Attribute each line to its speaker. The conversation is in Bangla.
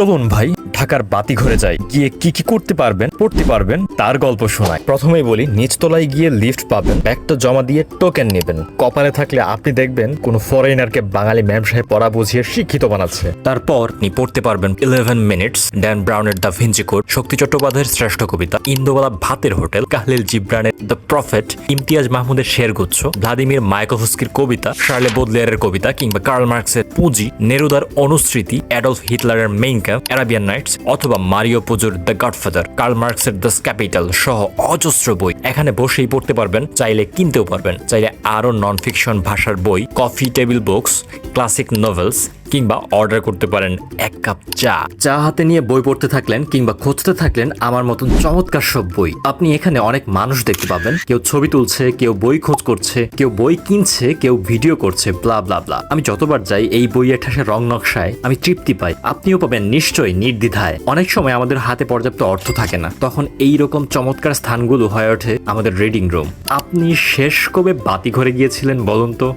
Speaker 1: চলুন ভাই, ঢাকার বাতি ঘরে যাই। গিয়ে কি কি করতে পারবেন, পড়তে পারবেন, তার গল্প শোনায় প্রথমেই বলি নিচতলায় গিয়ে লিফট পাবেন। ব্যাগটা জমা দিয়ে টোকেন নেবেন। কপালে থাকলে আপনি দেখবেন, কোনো ফরেনারকে বাঙালি ম্যাম সাহেব পড়া বুঝিয়ে শিক্ষিত বানাচ্ছে। তারপর আপনি পড়তে পারবেন ইলেভেন মিনিটস ড্যান ব্রাউনের দ্য ভিঞ্চি কোড শক্তি চট্টোপাধ্যায়ের শ্রেষ্ঠ কবিতা, ইন্দোবালা ভাতের হোটেল, কাহলিল জিব্রানের দ্য প্রফেট ইমতিয়াজ মাহমুদের শেরগুচ্ছ ভ্লাদিমির মাইকোভস্কির কবিতা, শার্লে বোদলেয়ারের কবিতা কিংবা কার্ল মার্কসের পুঁজি, নেরুদার অনুস্মৃতি অ্যাডলফ হিটলারের মেইন ক্যাম্প অ্যারাবিয়ান নাইটস অথবা মারিও পুজোর দ্য গডফাদার কার্ল মার্কসের দ্য ক্যাপিটাল সহ অজস্র বই। এখানে বসেই পড়তে পারবেন, চাইলে কিনতেও পারবেন। চাইলে আরও নন ফিকশন ভাষার বই coffee table books classic novels কিংবা অর্ডার করতে পারেন এক কাপ চা। চা হাতে নিয়ে বই পড়তে থাকলেন কিংবা খুঁজতে থাকলেন আমার মতন চমৎকার সব বই। আপনি এখানে অনেক মানুষ দেখতে পাবেন। কেউ ছবি তুলছে, কেউ বই খোঁজ করছে, কেউ বই কিনছে, কেউ ভিডিও করছে ব্লা ব্লা ব্লা আমি যতবার যাই এই বইয়ের ঠাসে রং নকশায়, আমি তৃপ্তি পাই। আপনিও পাবেন নিশ্চয়ই নির্দ্বিধায়। অনেক সময় আমাদের হাতে পর্যাপ্ত অর্থ থাকে না। তখন এই রকম চমৎকার স্থানগুলো হয়ে ওঠে আমাদের রিডিং রুম আপনি শেষ কবে বাতি ঘরে গিয়েছিলেন বলুন তো?